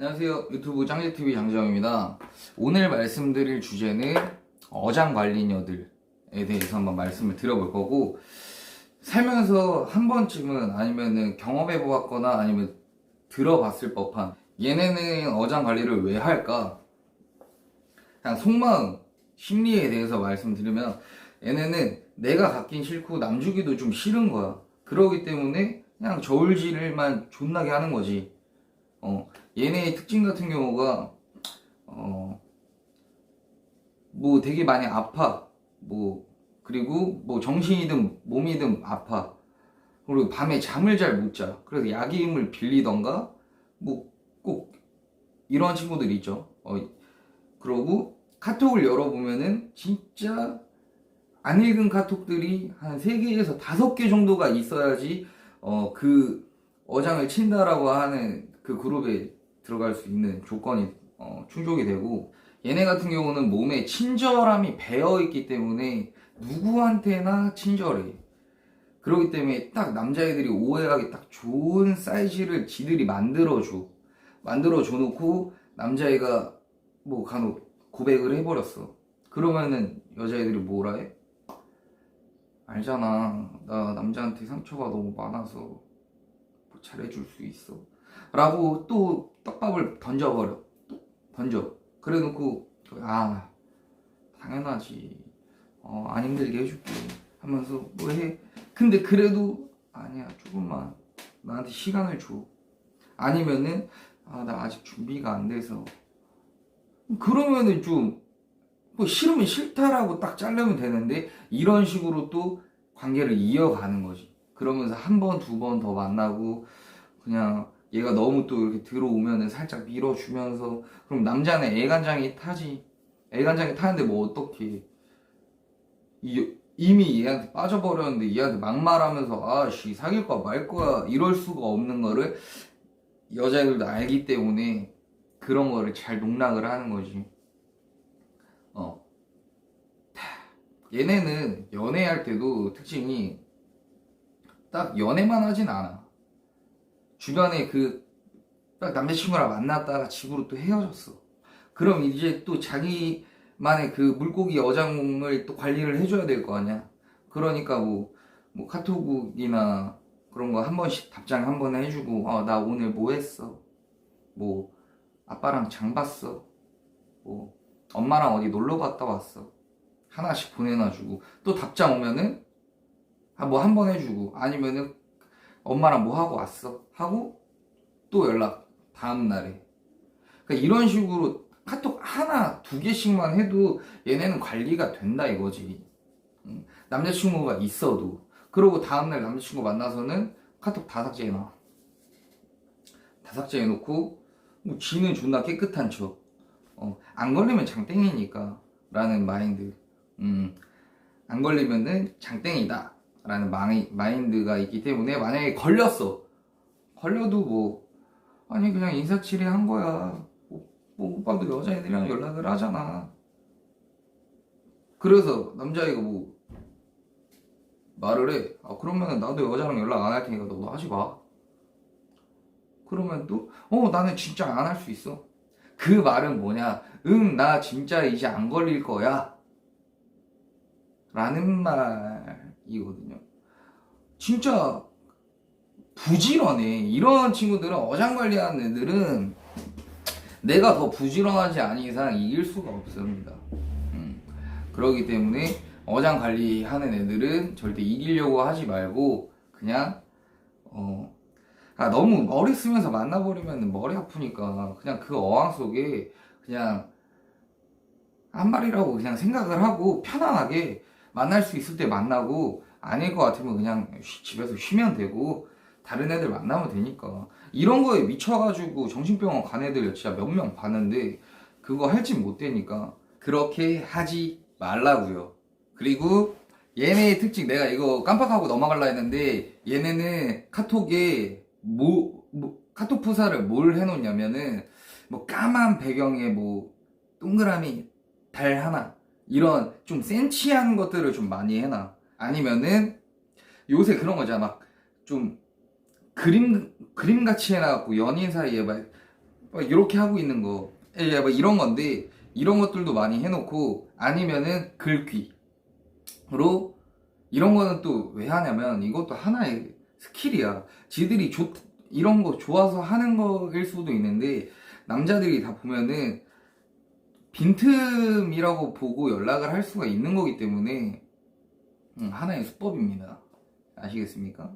안녕하세요. 유튜브 짱제TV 장정입니다. 오늘 말씀드릴 주제는 어장 관리녀들에 대해서 한번 말씀을 드려볼 거고, 살면서 한 번쯤은 아니면은 경험해 보았거나 아니면 들어봤을 법한 얘네는 어장 관리를 왜 할까? 그냥 속마음, 심리에 대해서 말씀드리면 얘네는 내가 갖긴 싫고 남 주기도 좀 싫은 거야. 그러기 때문에 그냥 저울질만 존나게 하는 거지. 어, 얘네의 특징 같은 경우가 어, 뭐 되게 많이 아파. 뭐 그리고 뭐 정신이든 몸이든 아파. 그리고 밤에 잠을 잘 못 자. 그래서 약의 힘을 빌리던가 뭐 꼭 이런 친구들 있죠. 어, 그러고 카톡을 열어보면은 진짜 안 읽은 카톡들이 한 3개에서 5개 정도가 있어야지 어, 그 어장을 친다라고 하는 그 그룹에 들어갈 수 있는 조건이 어, 충족이 되고 얘네 같은 경우는 몸에 친절함이 배어 있기 때문에 누구한테나 친절해. 그렇기 때문에 딱 남자애들이 오해하기 딱 좋은 사이즈를 지들이 만들어줘. 만들어줘 놓고 남자애가 뭐 간혹 고백을 해버렸어. 그러면은 여자애들이 뭐라 해? 알잖아. 나 남자한테 상처가 너무 많아서 뭐 잘해줄 수 있어. 라고 또 떡밥을 던져버려. 또 던져. 그래 놓고, 아, 당연하지. 어, 안 힘들게 해줄게. 하면서 뭐 해. 근데 그래도, 아니야, 조금만. 나한테 시간을 줘. 아니면은, 아, 나 아직 준비가 안 돼서. 그러면은 좀, 뭐 싫으면 싫다라고 딱 자르면 되는데, 이런 식으로 또 관계를 이어가는 거지. 그러면서 한 번, 두 번 더 만나고, 그냥 얘가 너무 또 이렇게 들어오면은 살짝 밀어주면서, 그럼 남자는 애간장이 타지. 애간장이 타는데 뭐 어떡해. 이, 이미 얘한테 빠져버렸는데 얘한테 막말하면서 아씨 사귈 거야 말 거야 이럴 수가 없는 거를 여자애들도 알기 때문에 그런 거를 잘 농락을 하는 거지. 어. 얘네는 연애할 때도 특징이 딱 연애만 하진 않아. 주변에 그 딱 남자친구랑 만났다가 집으로 또 헤어졌어. 그럼 이제 또 자기만의 그 물고기 어장을 또 관리를 해줘야 될 거 아니야. 그러니까 뭐, 뭐 카톡이나 그런 거 한 번씩 답장 한 번 해주고, 아, 나 오늘 뭐 했어. 뭐, 아빠랑 장 봤어. 뭐, 엄마랑 어디 놀러 갔다 왔어. 하나씩 보내놔주고, 또 답장 오면은, 아, 뭐 한 번 해주고, 아니면은, 엄마랑 뭐 하고 왔어. 하고, 또 연락, 다음 날에. 그러니까 이런 식으로 카톡 하나, 두 개씩만 해도 얘네는 관리가 된다 이거지. 음, 남자친구가 있어도. 그러고 다음날 남자친구 만나서는 카톡 다 삭제해놔. 다 삭제해놓고, 뭐 지는 존나 깨끗한 척. 어, 안 걸리면 장땡이니까. 라는 마인드. 음, 안 걸리면은 장땡이다. 라는 마이, 마인드가 있기 때문에 만약에 걸렸어. 걸려도 뭐, 아니, 그냥 인사치레 한 거야. 뭐, 뭐 오빠도 여자애들이랑 연락을 하잖아. 그래서 남자애가 뭐, 말을 해. 아, 그러면 나도 여자랑 연락 안 할 테니까 너도 하지 마. 그러면 또, 어, 나는 진짜 안 할 수 있어. 그 말은 뭐냐. 응, 나 진짜 이제 안 걸릴 거야. 라는 말 이거든요. 진짜 부지런해. 이런 친구들은 어장관리하는 애들은 내가 더 부지런하지 않은 이상 이길 수가 없습니다. 음. 그러기 때문에 어장 관리하는 애들은 절대 이기려고 하지 말고 그냥 어 아, 너무 머리 쓰면서 만나버리면 머리 아프니까 그냥 그 어항 속에 그냥 한 마리라고 그냥 생각을 하고 편안하게 만날 수 있을 때 만나고 아닐 것 같으면 그냥 쉬- 집에서 쉬면 되고 다른 애들 만나면 되니까. 이런 거에 미쳐가지고 정신병원 간 애들 진짜 몇 명 봤는데 그거 할진 못되니까 그렇게 하지 말라고요. 그리고 얘네의 특징 내가 이거 깜빡하고 넘어갈라 했는데 얘네는 카톡에 뭐, 뭐 카톡 프사를 뭘 해놓냐면은 뭐 까만 배경에 뭐 동그라미 달 하나 이런 좀 센치한 것들을 좀 많이 해놔. 아니면은 요새 그런 거잖아. 막 좀 그림 그림 같이 해놔갖고 연인 사이에 막 막 이렇게 하고 있는 거. 예, 뭐 이런 건데 이런 것들도 많이 해놓고 아니면은 글귀로 이런 거는 또 왜 하냐면 이것도 하나의 스킬이야. 지들이 좋 이런 거 좋아서 하는 거일 수도 있는데 남자들이 다 보면은 빈틈이라고 보고 연락을 할 수가 있는 거기 때문에 음, 하나의 수법입니다 아시겠습니까?